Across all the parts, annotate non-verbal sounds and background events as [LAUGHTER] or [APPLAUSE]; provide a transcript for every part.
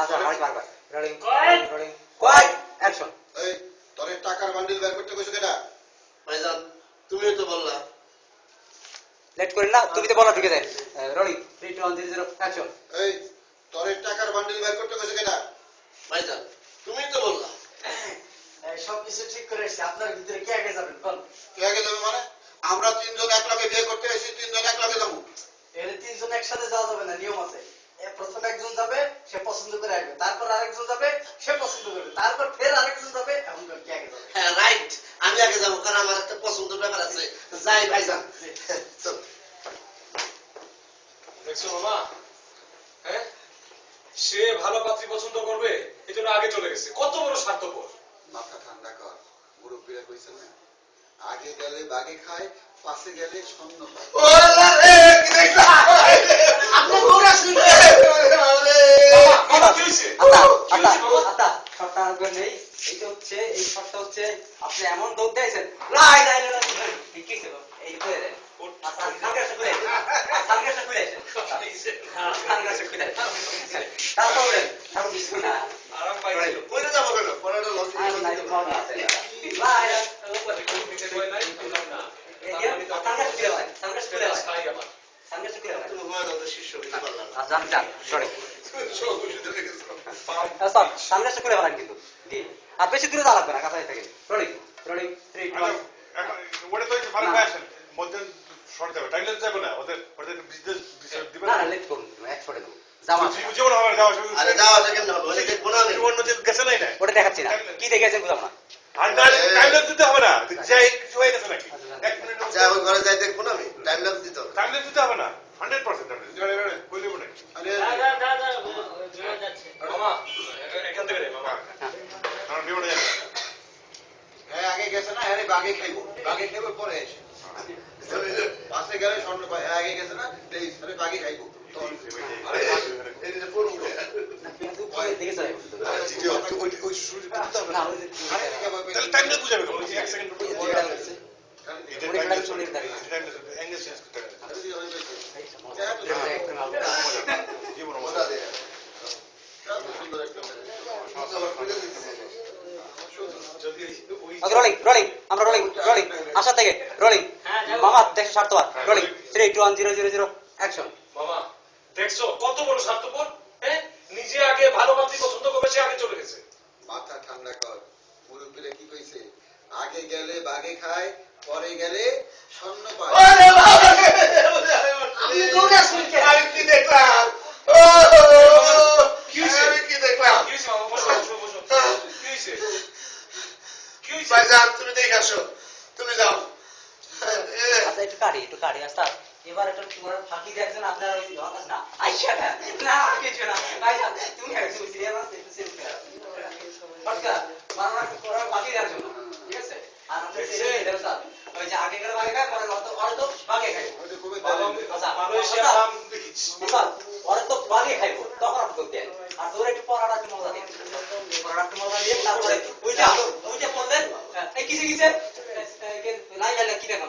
আচ্ছা আরেক বার রোলিং রোলিং কয়েক অ্যাকশন। এই তোর টাকার বান্ডিল বের করতে কইছো কেটা ভাইজান তুমিও তো বললা। লেট করি না তুমি তো বলো ঠিক আছে rolling three two one zero zero action এই তোর টাকার বান্ডিল বের করতে কইছো কেটা ভাইজান তুমিই তো বললা। সবকিছু ঠিক করে এসছি আপনার ভিতরে কে আগে যাবেন বল। কে আগে যাবে মানে? আমরা তিনজন এক লগে বিয়ে করতে এসেছি তিনজন এক লগে যাব। এর তিনজন একসাথে যাওয়া যাবে না নিয়ম আছে। প্রথম একজন যাবে সে পছন্দ করে আসবে। তারপর আরেকজন যাবে সে পছন্দ করবে। তারপর ফের আরেকজন যাবে এমন করে কে আগে যাবে। হ্যাঁ রাইট আমি আগে যাব কারণ আমার একটা পছন্দের ব্যাপার আছে। যাই ভাইজান। চল। দেখছ মামা? হ্যাঁ? সে ভালো পাত্রী পছন্দ করবে এই জন্য আগে চলে গেছে। কত বড় স্বার্থপর। মাথা ঠান্ডা কর মুরব্বীরা কইছে না আগে গেলে বাগে খায় পাশে গেলে স্বর্ণ পায়। হচ্ছে এই শটটা হচ্ছে আপনি এমন দৌড় দিয়েছেন লাই লাই লাই লাই। কি ছিল এই করে দেন খুলে তারপর কিছু না আরাম পাইছিল কইরে যাব কেন পরেরটা লস আছে লাই লাই নিতে হয় নাই বললাম না এই যে সানগ্লাসটা খুলে ভাই সানগ্লাসটা খুলে ভাই খাই আমার সানগ্লাসটা খুলে ভাই তুমি হয় না তো শিষ্য হইতে পারলাম না আচ্ছা সানগ্লাসটা খুলে ভাড়ান কিন্তু আর বেশি দূরে যাওয়া লাগবে না কাছাকাছি থেকে। রোলিং রোলিং থ্রি টু আচ্ছা, ওটা তো ভালো। মধ্যে যাবে। যাবে না। ওদের ওদের দিবে না? লেট করুন এক দেবো। ওটা দেখাচ্ছি না। কি দেখেছেন বুঝলাম না। তাহলে টাইমলে দিতে হবে না। যাই কিছু হয়ে গেছে নাকি? এক মিনিট যা ওই ঘরে যাই দেখব না আমি। টাইম ল্যাপস দিতে হবে। টাইমলে দিতে হবে না। 100% টাইমলে। যাবে, যাবে, বললেই মামা। এখান থেকে মামা। কারণ বিমানে যাবে। হ্যাঁ আগে গেছে না হ্যাঁ বাগে খাইবো। বাগে খাইবো পরে এসে পাশে গেলে স্বর্ণ আগে গেছে না? এই আরে বাগে খাইবো এই যে ফোন উঠে দেখে চলে ওই- ওই সুযোগ দিতে হবে না না। ওই যে- আরে ঠিক আছে, তাহলে টাইমলে বুঝাবে কেন? ওই যে এক সেকেন্ড ওই যে যেটা হয়েছে। এটা ওই টাইমলে টাইমলে চলে দাঁড়িয়ে। টাইমলে অ্যাঙ্গেল চেঞ্জ করতে হবে। আরে ঠিক আছে, জীবন মজা দেয়। কত সুন্দর একটা মেয়ে। যদি ওই ওকে রোলিং রোলিং আমরা রোলিং রোলিং আশা থেকে রোলিং মামা দেখো স্বার্থবার rolling three two one zero zero zero action মামা দেখছ কত বড় স্বার্থপর? হ্যাঁ? নিজে আগে ভালো পাত্রী পছন্দ করবে সে আগে চলে গেছে। মাথা ঠান্ডা কর। মুরব্বীরা কি কইছে? আগে গেলে বাগে খায় পরে গেলে স্বর্ণ পায়। [LAUGHS] আমি দৌড়ে আসুন [LAUGHS] আমি কি দেখলাম? কি হয়েছে? আমি কি দেখলাম? কি হয়েছে মামা? বসো বসো বসো। কি হয়েছে কি হয়েছে ভাইজান তুমি দেখে আসো। তুমি যাও। আচ্ছা একটু কাটি একটু কাটি আচ্ছা এবার একটা তোমার ফাঁকি দেখছেন আপনার ওই ধরনের না আইসা না না কিছু না। আইসা তুমি একটু সিরিয়াস আছে একটু সিরিয়াস ফটকা মারা করা ফাঁকি রাখছো না ঠিক আছে? আর আমরা ওই যে আগে গেলে আগে খায় পরে অর্ধ ভালো দারুণ। আচ্ছা মালয়েশিয়া নাম দেখিস এবার ওরা তো বাগে খাইবো তখন আপনি করতে আর তোর একটু পড়াটা একটু মজা দিয়ে পড়াটা একটু মজা দিয়ে তারপরে ওইটা ওইটা পড়লেন এই কিসে কিসে লাই লাই কি দেখো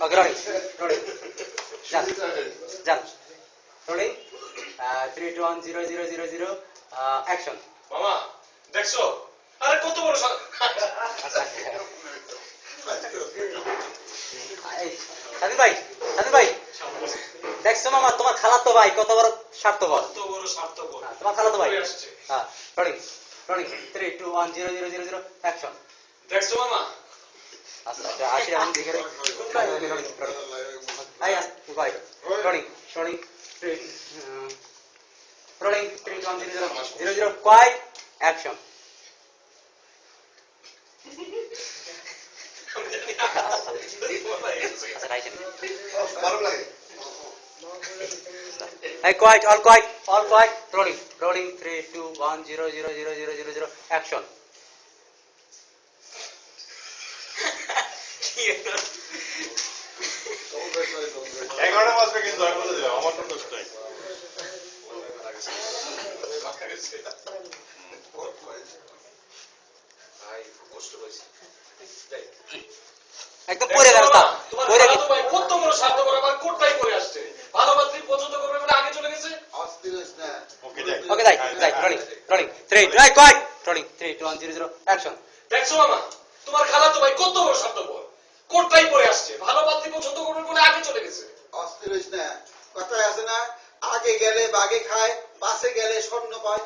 রনিং ওকে রনিং রনিং যান যান rolling three two one zero zero zero zero action মামা দেখছ? আরে কত বড় স্বার্থ- সাদিন ভাই সাদিন ভাই। দেখছ মামা তোমার খালাতো ভাই কত বড় স্বার্থপর? কত বড় স্বার্থপর? হ্যাঁ, তোমার খালাতো ভাই। হয়ে rolling rolling three two one zero zero zero zero action দেখছ মামা? আচ্ছা আশি রাউন্ড দেখে rolling rolling rolling zero zero quiet action Hey, quiet, all quiet, all quiet. Rolling, rolling. 3, 2, 1, 0, 0, 0, 0, 0, 0. Action. কত বড় সাধ্য করে আবার কোটটাই পরে আসছে। ভালো মাত্রই পছন্দ করবে মানে আগে চলে গেছে? রনি রনি 3 রাইট কয় রনি 3 2 1 দেখছ মামা তোমার খালা তো ভাই কত বড় সাধ্য করে কোটটাই পরে আসছে। ভালো পাত্রী পছন্দ করবে বলে আগে চলে গেছে। অস্থির হইস না। কথায় আছে না আগে গেলে বাগে খায় বাসে গেলে স্বর্ণ পায়।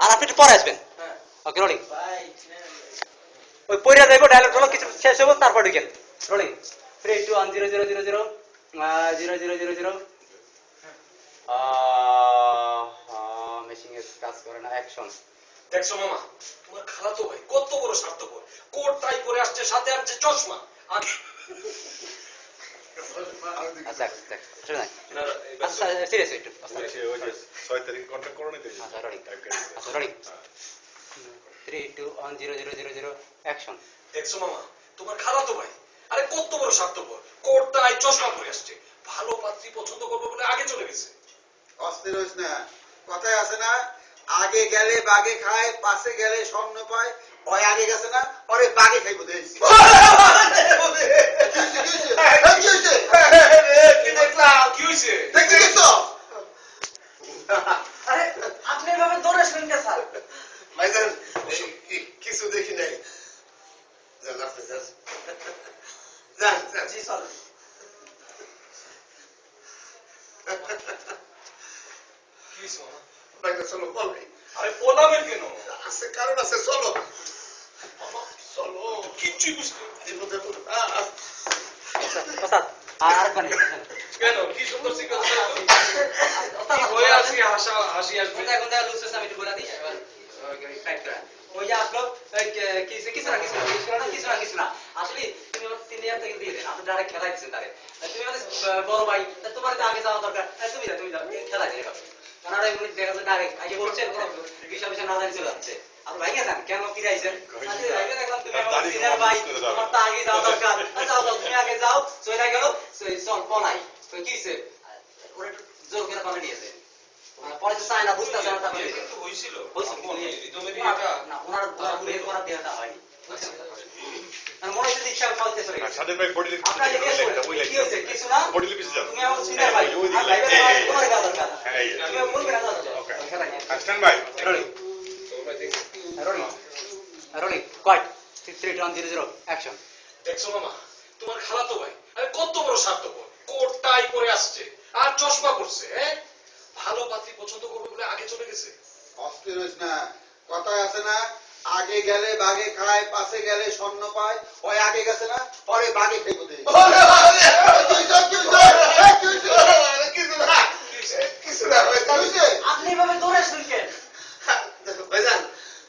আর আপনি পরে আসবেন ওকে রোলিং ওই পইরা যাইবো ডায়লগ হলো কিছু শেষ হব তারপর ঢুকেন rolling three two one zero zero zero zero zero zero zero zero machine এর কাজ করে না অ্যাকশন দেখছ মামা তোমার খালাতো ভাই কত বড় স্বার্থপর কোট টাই পরে আসছে সাথে আনছে চশমা আগে ভালো পাত্রী পছন্দ করব বলে আগে চলে গেছে অস্থির হইস না কথায় আছে না আগে গেলে বাগে খায়, পাশে গেলে স্বর্ণ পায় ওই আগে গেছে না ওরে বাগে bellísimo, ¿no? Para que solo. A ver, hola, Vergeno. Hace caro, hace solo. Mamá, solo. কিচ্ছুই বুঝতে আর পারি কেন কি সুন্দর কিছু কিছু না তুমি দিয়ে আপনি ডাইরেক্ট খেলাই দিচ্ছেন তাহলে তুমি বড় ভাই তোমার আগে যাওয়া দরকার তুমি যাও তুমি যাও খেলাই ওনারা এমনি দেখা যাচ্ছে ডাইরেক্ট আগে বলছেন কোনো বিষয় বিষয় না জানি চলে যাচ্ছে। আপনি ভাইকে যান কেন কি রাইছেন আসলে ভাইকে দেখলাম তুমি আমার দাড়ি সিনিয়র ভাই তোমার তো আগে যাওয়া দরকার। আচ্ছা, যাও যাও তুমি আগে যাও চলে গেল। চল পলাই। তো কি ওরা জোর করে পানি দিয়েছে পরে তো চায় না না হয়েছিল হয়েছে। আপন রিদমের এটা না ওনার বিয়ে দেওয়াটা হয়নি। আর হচ্ছে দীক্ষা পালতে চলে গেছে সাদের ভাই বডি লিপি আপনার যে কেস কি হয়েছে কিছু না বডি লিপি যাও তুমি আমার সিনিয়র ভাই ওই দিকে আর ভাইকে এই, এই, তোমার দেওয়া দরকার হ্যাঁ, তুমি বলবে না ওকে। রোলিং তোমরা অ্যাকশন দেখছ মামা খালাতো ভাই আরে কত বড় স্বার্থপর। কোট টাই পরে আসছে আর চশমা পরছে হ্যাঁ ভালো পাত্রী পছন্দ করবে বলে আগে চলে গেছে। অস্থির হইস না কথায় আছে না আগে গেলে বাগে খায় পাশে গেলে স্বর্ণ পায় ওই আগে গেছে না পরে বাগে খাইবো দেখছি কিছু না কিছু না ভাইজান আপনি এইভাবে দৌড়ে আসলেন ভাইজান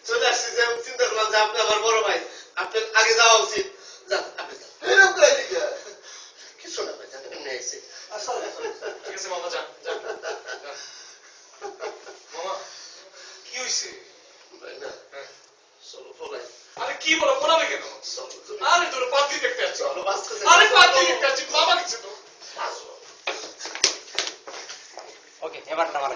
চলে আসছি যে চিন্তা করলাম যে আপনি আমার বড় ভাই আপনার আগে যাওয়া উচিত। যান আপনি এরকম করে কিছু না ভাইজান এমনি আইছি। ঠিক আছে মামা যান যান। যান। মামা কি হয়েছে ভাই না চলো পলাই আরে কি বলো পড়াবে কেন? আরে তোর পাতি দেখতে আসছি আরে পাতি দেখতে আসছি বাবা কিছু তো ওকে এবার ভালো